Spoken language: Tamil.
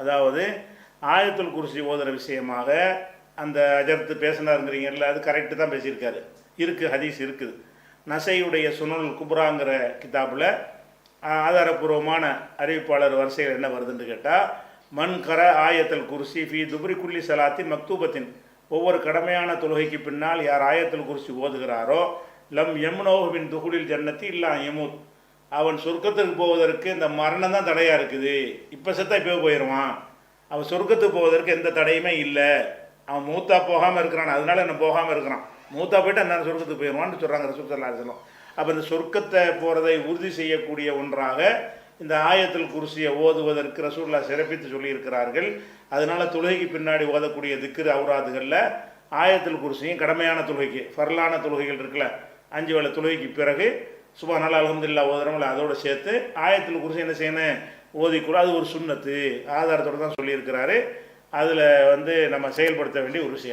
அதாவது ஆயத்துல் குருசி ஓதுற விஷயமாக அந்த அஜர்த்து பேசினாருங்கிறீங்கல்ல அது கரெக்டு தான் பேசியிருக்காரு. இருக்குது ஹதீஸ் இருக்குது. நசையுடைய சுனல் குப்ராங்கிற கிதாபில் ஆதாரபூர்வமான அறிவிப்பாளர் வரிசையில் என்ன வருதுன்னு கேட்டால் மண் கர ஆயத்தல் குருசி ஃபி துபரி குல்லி சலாத்தின் மக்தூபத்தின். ஒவ்வொரு கடமையான தொழுகைக்கு பின்னால் யார் ஆயத்தல் குருசி ஓதுகிறாரோ லம் யமுனோவின் துகுலில் ஜன்னத்தி இல்லா யமுத். அவன் சொர்க்கத்துக்கு போவதற்கு இந்த மரணம் தான் தடையாக இருக்குது. இப்போ செத்தா இப்போ போயிடுவான் அவன் சொர்க்கத்துக்கு போவதற்கு எந்த தடையுமே இல்லை. அவன் மூத்தா போகாமல் இருக்கிறான். அதனால என்ன போகாமல் இருக்கிறான். மூத்தா போயிட்டு என்ன சொர்க்கத்துக்கு போயிடுவான்னு சொல்கிறாங்க ரசூசல்லா சொல்லும் அப்போ இந்த சொர்க்கத்தை போகிறதை உறுதி செய்யக்கூடிய ஒன்றாக இந்த ஆயத்தில் குருசியை ஓதுவதற்கு ரசூல்லா சிறப்பித்து சொல்லியிருக்கிறார்கள். அதனால் தொழுகைக்கு பின்னாடி ஓதக்கூடிய திக்ரு அவுராதுகளில் ஆயத்தில் குருசியும் கடமையான தொழுகைக்கு ஃபர்லான தொழுகைகள் இருக்குல்ல அஞ்சு வேலை தொழுகைக்கு பிறகு சுபா நல்லா அலமதுல்லா ஓதுறோம்ல அதோட சேர்த்து ஆயத்தில் குறிச்சு என்ன செய்யணும்? ஓதிக்கூட அது ஒரு சுண்ணத்து. ஆதாரத்தோடு தான் சொல்லியிருக்கிறாரு. அதில் வந்து நம்ம செயல்படுத்த வேண்டிய ஒரு விஷயம்.